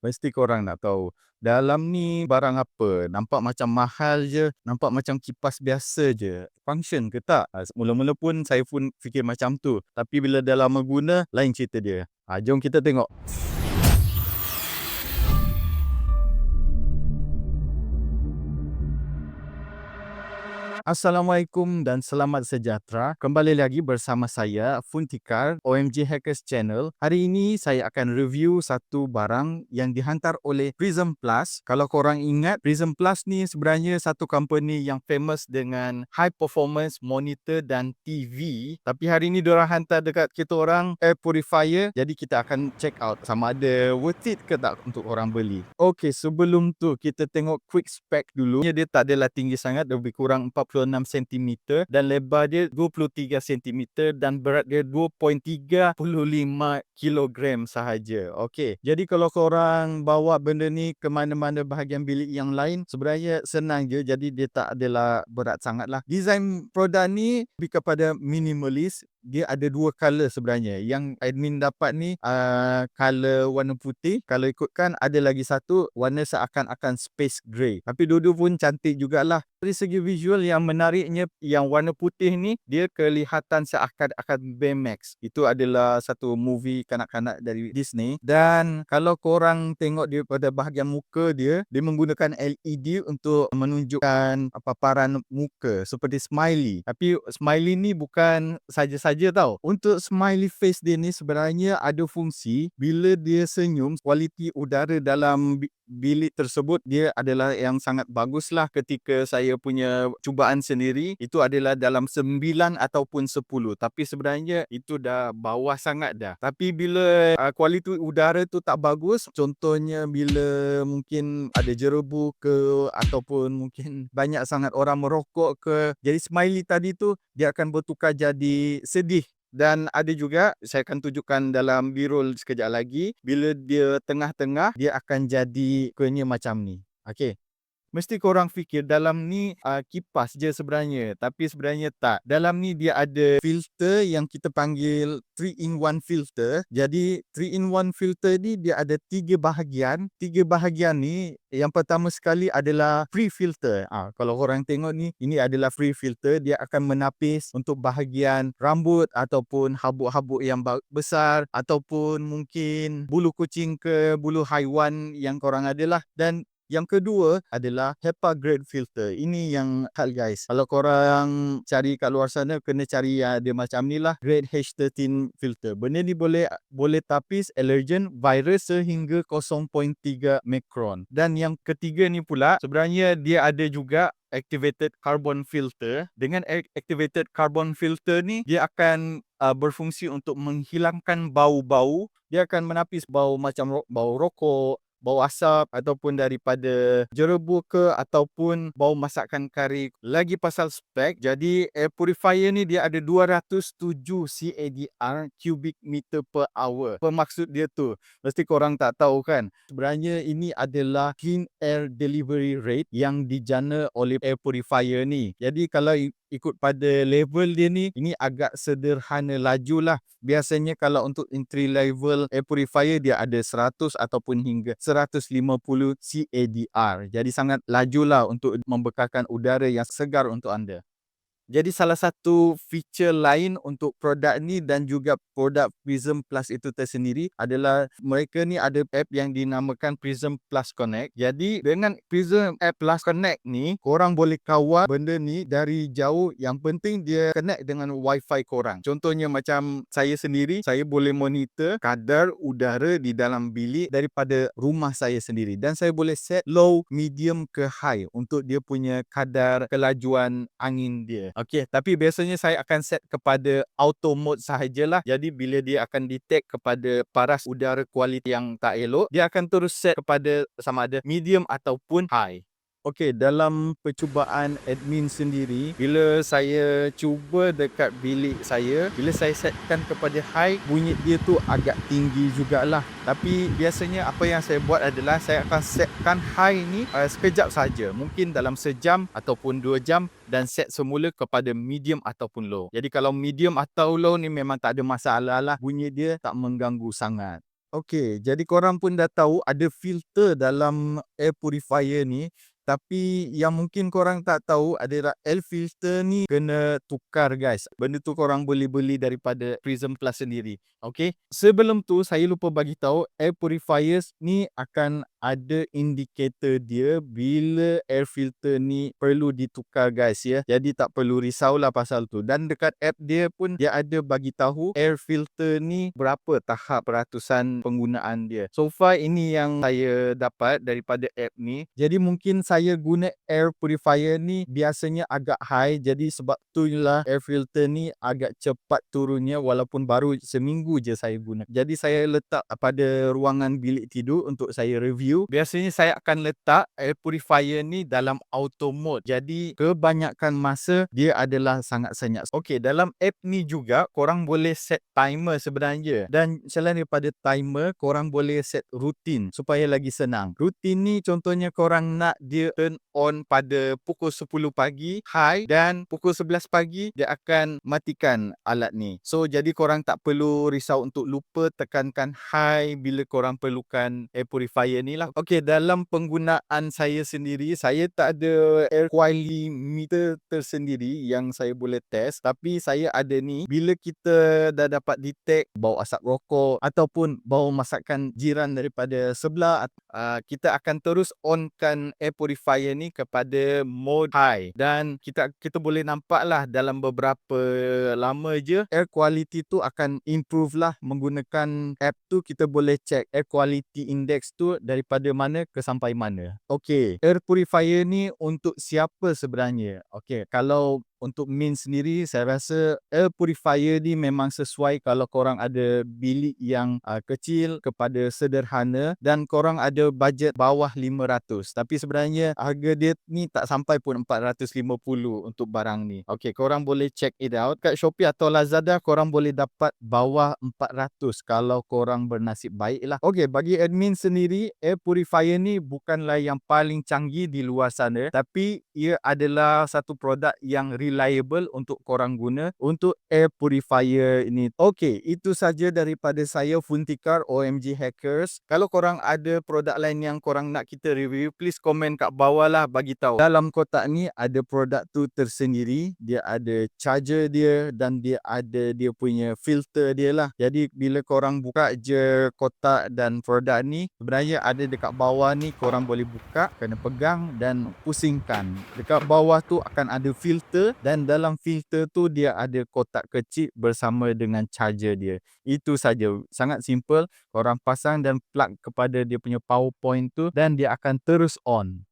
Mesti korang nak tahu, dalam ni barang apa? Nampak macam mahal je, nampak macam kipas biasa je. Function ke tak? Ha, mula-mula pun saya pun fikir macam tu. Tapi bila dah lama guna, lain cerita dia. Ha, jom kita tengok. Assalamualaikum dan selamat sejahtera. Kembali lagi bersama saya Funtikar OMG Hackers Channel. Hari ini saya akan review satu barang yang dihantar oleh Prism Plus. Kalau korang ingat, Prism Plus ni sebenarnya satu company yang famous dengan high performance monitor dan TV. Tapi hari ini diorang hantar dekat kita orang air purifier. Jadi kita akan check out sama ada worth it ke tak untuk orang beli. Okay, sebelum tu kita tengok quick spec dulu. Dia tak adalah tinggi sangat, lebih kurang 46 cm dan lebar dia 23 cm dan berat dia 2.35 kg sahaja. Okey. Jadi kalau korang bawa benda ni ke mana-mana bahagian bilik yang lain, sebenarnya senang je. Jadi dia tak adalah berat sangat lah. Design produk ni lebih kepada minimalist dia ada dua color sebenarnya. Yang admin dapat ni uh, color warna putih. Kalau ikutkan ada lagi satu warna seakan-akan space grey. Tapi dua-dua pun cantik jugalah. Dari segi visual yang menariknya yang warna putih ni dia kelihatan seakan-akan Baymax. Itu adalah satu movie kanak-kanak dari Disney. Dan kalau korang tengok dia pada bahagian muka dia, dia menggunakan LED untuk menunjukkan paparan muka seperti smiley. Tapi smiley ni bukan saja-saja saja tau. Untuk smiley face dia ni sebenarnya ada fungsi bila dia senyum, kualiti udara dalam bilik tersebut dia adalah yang sangat bagus lah ketika saya punya cubaan sendiri itu adalah dalam 9 ataupun 10 tapi sebenarnya itu dah bawah sangat dah tapi bila uh, kualiti udara tu tak bagus contohnya bila mungkin ada jerebu ke ataupun mungkin banyak sangat orang merokok ke jadi smiley tadi tu dia akan bertukar jadi sedih dan ada juga saya akan tunjukkan dalam B-roll sekejap lagi bila dia tengah-tengah dia akan jadi kenya macam ni. Okey. Mesti korang fikir dalam ni uh, kipas je sebenarnya. Tapi sebenarnya tak. Dalam ni dia ada filter yang kita panggil 3-in-1 filter. Jadi 3-in-1 filter ni dia ada tiga bahagian. Tiga bahagian ni yang pertama sekali adalah free filter. Ah, kalau korang tengok ni, ini adalah free filter. Dia akan menapis untuk bahagian rambut ataupun habuk-habuk yang besar ataupun mungkin bulu kucing ke bulu haiwan yang korang adalah. Dan yang kedua adalah HEPA grade filter. Ini yang hal guys. Kalau korang cari kat luar sana kena cari yang dia macam ni lah grade H13 filter. Benda ni boleh boleh tapis allergen virus sehingga 0.3 mikron. Dan yang ketiga ni pula sebenarnya dia ada juga activated carbon filter. Dengan activated carbon filter ni dia akan uh, berfungsi untuk menghilangkan bau-bau. Dia akan menapis bau macam ro- bau rokok, bau asap ataupun daripada jerebu ke ataupun bau masakan kari. Lagi pasal spek, jadi air purifier ni dia ada 207 CADR cubic meter per hour. Apa maksud dia tu? Mesti korang tak tahu kan? Sebenarnya ini adalah clean air delivery rate yang dijana oleh air purifier ni. Jadi kalau ikut pada level dia ni ini agak sederhana laju lah biasanya kalau untuk entry level air purifier dia ada 100 ataupun hingga 150 CADR jadi sangat laju lah untuk membekalkan udara yang segar untuk anda jadi salah satu feature lain untuk produk ni dan juga produk Prism Plus itu tersendiri adalah mereka ni ada app yang dinamakan Prism Plus Connect. Jadi dengan Prism App Plus Connect ni, korang boleh kawal benda ni dari jauh. Yang penting dia connect dengan wifi korang. Contohnya macam saya sendiri, saya boleh monitor kadar udara di dalam bilik daripada rumah saya sendiri. Dan saya boleh set low, medium ke high untuk dia punya kadar kelajuan angin dia. Okey, tapi biasanya saya akan set kepada auto mode sahajalah. Jadi bila dia akan detect kepada paras udara kualiti yang tak elok, dia akan terus set kepada sama ada medium ataupun high. Okey, dalam percubaan admin sendiri, bila saya cuba dekat bilik saya, bila saya setkan kepada high, bunyi dia tu agak tinggi jugalah. Tapi biasanya apa yang saya buat adalah saya akan setkan high ni uh, sekejap saja, mungkin dalam sejam ataupun dua jam dan set semula kepada medium ataupun low. Jadi kalau medium atau low ni memang tak ada masalah lah, bunyi dia tak mengganggu sangat. Okey, jadi korang pun dah tahu ada filter dalam air purifier ni. Tapi yang mungkin korang tak tahu adalah air filter ni kena tukar guys. Benda tu korang boleh beli daripada Prism Plus sendiri. Okey. Sebelum tu saya lupa bagi tahu air purifiers ni akan ada indikator dia bila air filter ni perlu ditukar guys ya. Jadi tak perlu risaulah pasal tu. Dan dekat app dia pun dia ada bagi tahu air filter ni berapa tahap peratusan penggunaan dia. So far ini yang saya dapat daripada app ni. Jadi mungkin saya guna air purifier ni biasanya agak high. Jadi sebab tu lah air filter ni agak cepat turunnya walaupun baru seminggu je saya guna. Jadi saya letak pada ruangan bilik tidur untuk saya review. Biasanya saya akan letak air purifier ni dalam auto mode. Jadi kebanyakan masa dia adalah sangat senyap. Okey, dalam app ni juga korang boleh set timer sebenarnya. Dan selain daripada timer, korang boleh set rutin supaya lagi senang. Rutin ni contohnya korang nak dia turn on pada pukul 10 pagi high dan pukul 11 pagi dia akan matikan alat ni. So jadi korang tak perlu risau untuk lupa tekankan high bila korang perlukan air purifier ni lah. Okey, dalam penggunaan saya sendiri, saya tak ada air quality meter tersendiri yang saya boleh test. Tapi saya ada ni, bila kita dah dapat detect bau asap rokok ataupun bau masakan jiran daripada sebelah, uh, kita akan terus onkan air purifier ni kepada mode high. Dan kita kita boleh nampak lah dalam beberapa lama je, air quality tu akan improve lah menggunakan app tu kita boleh check air quality index tu daripada daripada mana ke sampai mana. Okey, air purifier ni untuk siapa sebenarnya? Okey, kalau untuk Min sendiri saya rasa air purifier ni memang sesuai kalau korang ada bilik yang uh, kecil kepada sederhana dan korang ada bajet bawah 500 tapi sebenarnya harga dia ni tak sampai pun 450 untuk barang ni. Ok korang boleh check it out. Kat Shopee atau Lazada korang boleh dapat bawah 400 kalau korang bernasib baik lah ok bagi admin sendiri air purifier ni bukanlah yang paling canggih di luar sana tapi ia adalah satu produk yang reliable untuk korang guna untuk air purifier ini. Okey, itu saja daripada saya Funtikar OMG Hackers. Kalau korang ada produk lain yang korang nak kita review, please komen kat bawah lah bagi tahu. Dalam kotak ni ada produk tu tersendiri. Dia ada charger dia dan dia ada dia punya filter dia lah. Jadi bila korang buka je kotak dan produk ni, sebenarnya ada dekat bawah ni korang boleh buka, kena pegang dan pusingkan. Dekat bawah tu akan ada filter dan dalam filter tu dia ada kotak kecil bersama dengan charger dia. Itu saja. Sangat simple. Korang pasang dan plug kepada dia punya power point tu dan dia akan terus on.